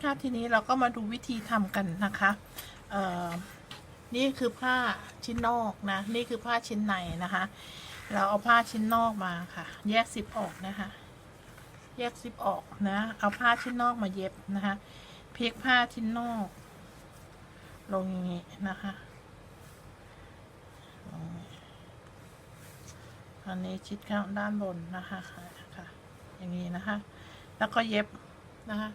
ๆคะทีนี้เราก็มาดูวิธีทำกันนะคะเอ่อนี่คือผ้าชิ้นนอกนะ นี่คือผ้าชิ้นในนะคะ เราเอาผ้าชิ้นนอกมาค่ะ แยกซิปออกนะคะ แยกซิปออกนะ เอาผ้าชิ้นนอกมาเย็บนะคะพลิกผ้าชิ้นนอก ลงอย่างนี้นะคะอันนี้ชิดข้างด้านบนนะคะค่ะ อย่างนี้นะคะ แล้วก็เย็บนะคะ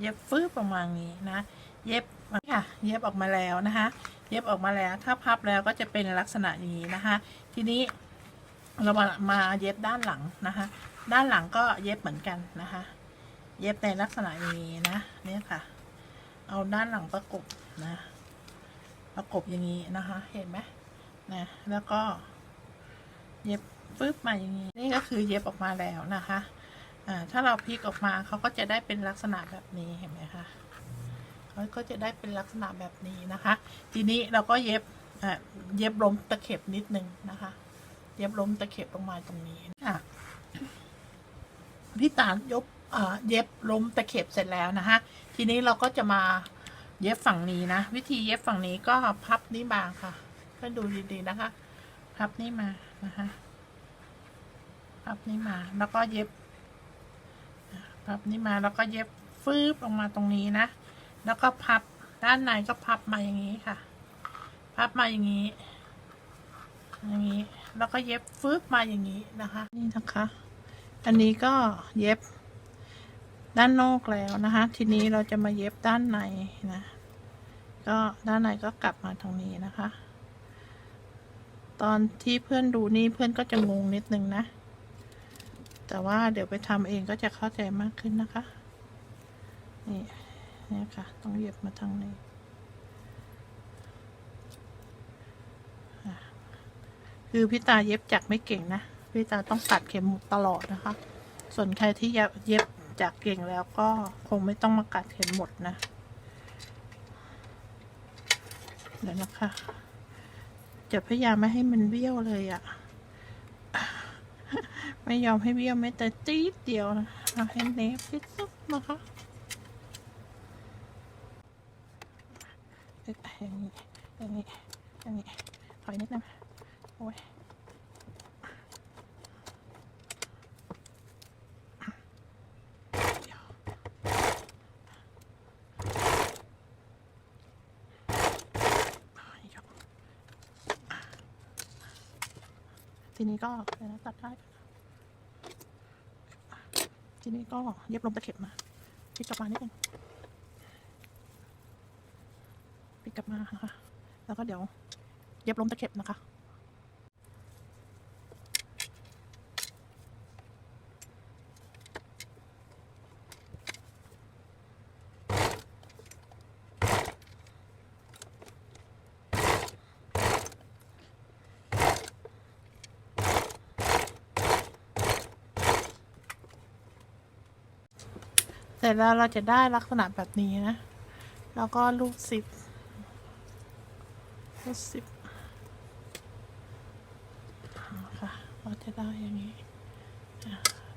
เย็บฟื้ประมาณนี้นะ เย็บค่ะ เย็บออกมาแล้วนะคะ เย็บออกมาแล้ว ถ้าพับแล้วก็จะเป็นลักษณะนี้นะคะ ทีนี้เรามามาเย็บด้านหลังนะคะ ด้านหลังก็เย็บเหมือนกันนะคะ เย็บในลักษณะนี้นะ เนี่ยค่ะ เอาด้านหลังประกบนะ ประกบอย่างนี้นะคะ เห็นไหมนะ แล้วก็ เย็บฟึบมาอย่างนี้ นี่ก็คือเย็บออกมาแล้วนะคะ อ่าถ้าเราพลิกออกมาเขาก็จะได้เป็นลักษณะแบบนี้เห็นไหมคะเขาก็จะได้เป็นลักษณะแบบนี้นะคะ ทีนี้เราก็เย็บอ่าเย็บล้มตะเข็บนิดนึงนะคะ เย็บล้มตะเข็บลงมาตรงนี้อะพี่ตาลยบเย็บล้มตะเข็บเสร็จแล้วนะคะทีนี้เราก็จะมาเย็บฝั่งนี้นะ วิธีเย็บฝั่งนี้ก็พับนี่มาค่ะเพื่อนดูดีๆนะคะ พับนี่มานะคะพับนี่มา แล้วก็เย็บ พับนี่มาแล้วก็เย็บฟืบออกมาตรงนี้นะ แล้วก็พับด้านในก็พับมาอย่างนี้ค่ะ พับมาอย่างนี้ อย่างนี้ แล้วก็เย็บฟืบมาอย่างนี้นะคะ นี่นะคะ อันนี้ก็เย็บด้านนอกแล้วนะคะ ทีนี้เราจะมาเย็บด้านในนะ ก็ด้านในก็กลับมาตรงนี้นะคะ ตอนที่เพื่อนดูนี่เพื่อนก็จะงงนิดนึงนะ แต่ว่าเดี๋ยวไปทำเองก็จะเข้าใจมากขึ้นนะคะ นี่นี่ค่ะ ต้องเย็บมาทางนี้คือพี่ตาเย็บจักไม่เก่งนะ พี่ตาต้องตัดเข็มตลอดนะคะ ส่วนใครที่เย็บจักเก่งแล้วก็คงไม่ต้องมากัดเข็มหมดนะ เดี๋ยวนะคะ จะพยายามไม่ให้มันเบี้ยวเลยอะ่ะ ไม่ยอมให้เบี้ยวแม้แต่จี๊ดเดียวนะเอาให้เนฟที่สุดนะคะเอ๊ะอย่างนี้อย่างนี้อย่างนี้ถอยนิดนึงโอ้ยเดี๋ยวยก ทีนี้ก็เดี๋ยวนะตัดได้ทีนี้ก็เย็บลมตะเข็บมาปิดกลับมานิดนึงปิดกลับมานะคะแล้วก็เดี๋ยวเย็บลมตะเข็บนะคะ เสร็จแล้วเราจะได้ลักษณะแบบนี้นะ แล้วก็ลูกสิบลูกสิบค่ะเราจะได้อย่างนี้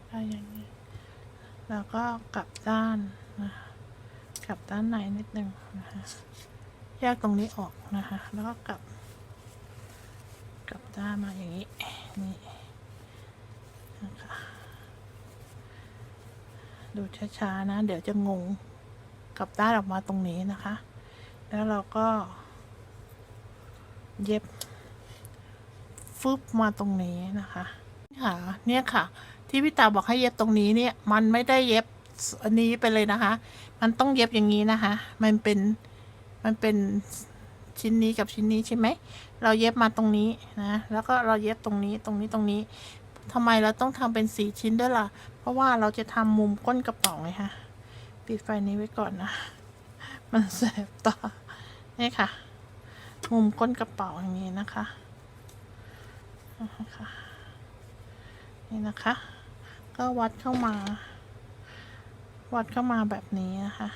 ได้อย่างนี้ แล้วก็กลับด้านนะกลับด้านในนิดนึงนะคะแยกตรงนี้ออกนะคะ แล้วก็กลับ กลับด้านมาอย่างนี้ นี่นะคะ ดูช้าๆนะ เดี๋ยวจะงงกลับด้านออกมาตรงนี้นะคะ แล้วเราก็ เย็บฟึบมาตรงนี้นะคะค่ะเนี่ยค่ะ ที่พี่ตาบอกให้เย็บตรงนี้เนี่ย มันไม่ได้เย็บอันนี้ไปเลยนะคะ มันต้องเย็บอย่างนี้นะคะ มันเป็นมันเป็นชิ้นนี้กับชิ้นนี้ใช่ไหม เราเย็บมาตรงนี้นะ แล้วก็เราเย็บตรงนี้ ตรงนี้ ตรงนี้ ทำไมเราต้องทำเป็นสีชิ้นด้วยล่ะ เพราะว่าเราจะทำมุมก้นกระเป๋าไงคะปิดไฟนี้ไว้ก่อนนะ มันแสบตา นี่ค่ะ มุมก้นกระเป๋าอย่างนี้นะคะนะคะนี่นะคะ ก็วัดเข้ามา วัดเข้ามาแบบนี้นะคะ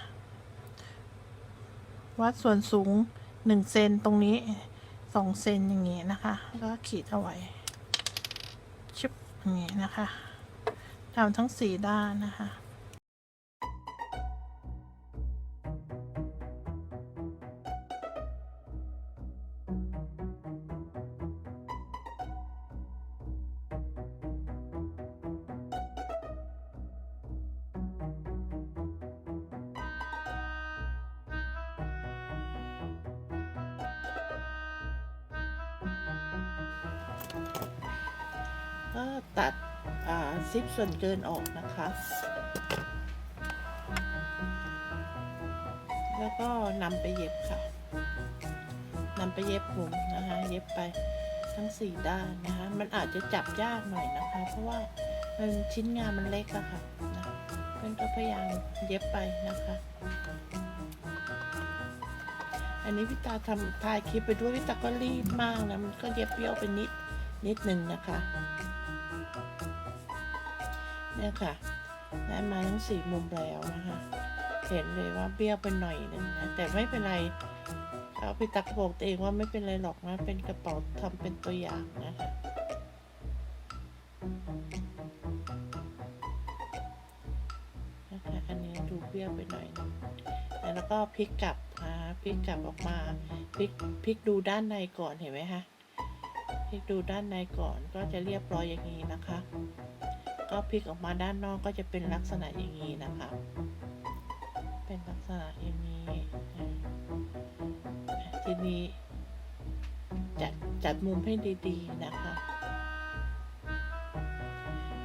วัดส่วนสูงหนึ่งเซนตรงนี้สองเซนอย่างนี้นะคะ ก็ขีดเอาไว้ ชิปอย่างนี้นะคะทำทั้งสี่ด้านนะคะ ก็ตัดซิปส่วนเกินออกนะคะ แล้วก็นำไปเย็บค่ะนำไปเย็บมุมนะคะ เย็บไปทั้งสี่ด้านนะคะ มันอาจจะจับยากหน่อยนะคะ เพราะว่ามันชิ้นงานมันเล็กอะค่ะนะเพื่อนก็พยายามเย็บไปนะคะ อันนี้พี่ตาทำถ่ายคลิปไปด้วยพี่ตาก็รีบมากนะ มันก็เย็บเบี้ยวไปนิดนิดหนึ่งนะคะ เนี่ยค่ะ ได้มาทั้งสี่มุมแล้วนะคะ เห็นเลยว่าเบี้ยวไปหน่อยนึงนะ แต่ไม่เป็นไร เอาพี่ตักบอกตัวเองว่าไม่เป็นไรหรอกนะ เป็นกระเป๋าทำเป็นตัวอย่างนะคะนะคะอันนี้ดูเบี้ยวไปหน่อยนึงแล้วก็พลิกกลับอ่าพลิกกลับออกมา พลิกพลิกดูด้านในก่อนเห็นไหมคะพลิกดูด้านในก่อนก็จะเรียบร้อยอย่างนี้นะคะ ก็พลิกออกมาด้านนอกก็จะเป็นลักษณะอย่างนี้นะคะ เป็นลักษณะอย่างนี้อ่าทีนี้ จัดจัดมุมให้ดีๆนะคะ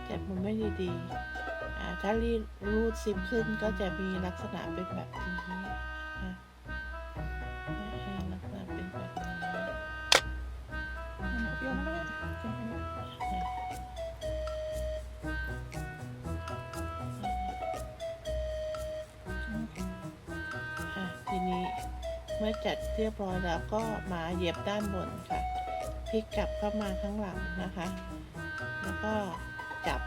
จัดมุมให้ดีๆอ่าถ้ารีดรูดซิปขึ้นก็จะมีลักษณะเป็นแบบนี้ มื่อจัดเรียบร้อยแล้วก็มาเย็บด้านบนค่ะพลิกกลับเข้ามาข้างหลังนะคะ แล้วก็จับ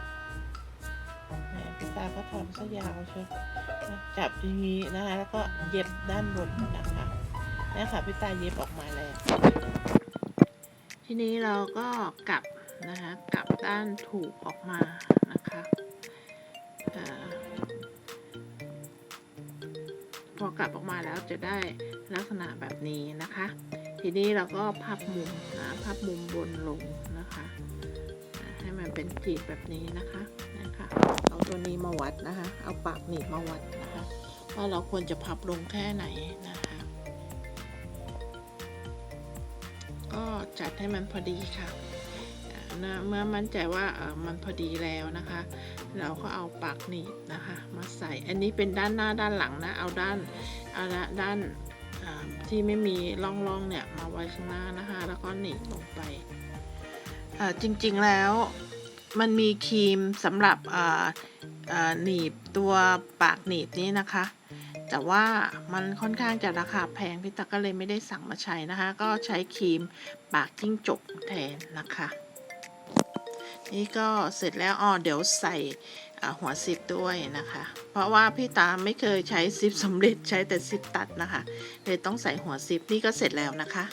พี่ตาก็ทำซะยาวเชียวจับอย่างนี้นะคะ แล้วก็เย็บด้านบนนะคะนี่ค่ะพี่ตาเย็บออกมาแล้ว ทีนี้เราก็กลับนะคะ กลับด้านถูกออกมา กลับออกมาแล้วจะได้ลักษณะแบบนี้นะคะ ทีนี้เราก็พับมุมนะพับมุมบนลงนะคะ ให้มันเป็นจีบแบบนี้นะคะนะคะเอาตัวนี้มาวัดนะคะ เอาปากหนีบมาวัดนะคะ ว่าเราควรจะพับลงแค่ไหนนะคะ ก็จัดให้มันพอดีค่ะนะเมื่อมั่นใจว่าเออมันพอดีแล้วนะคะ เราก็เอาปากหนีบนะคะ มาใส่อันนี้เป็นด้านหน้าด้านหลังนะ เอาด้านเอาด้านที่ไม่มีร่องๆเนี่ยมาไว้ข้างหน้านะคะ แล้วก็หนีบลงไปจริงๆแล้วมันมีครีมสำหรับหนีบตัวปากหนีบนี้นะคะ แต่ว่ามันค่อนข้างจะราคาแพงพี่ตาก็เลยไม่ได้สั่งมาใช้นะคะ ก็ใช้ครีมปากจิ้งจกแทนนะคะ นี่ก็เสร็จแล้วอ๋อเดี๋ยวใส่หัวซิปด้วยนะคะ เพราะว่าพี่ตาไม่เคยใช้ซิปสำเร็จใช้แต่ซิปตัดนะคะเลยต้องใส่หัวซิปนี่ก็เสร็จแล้วนะคะ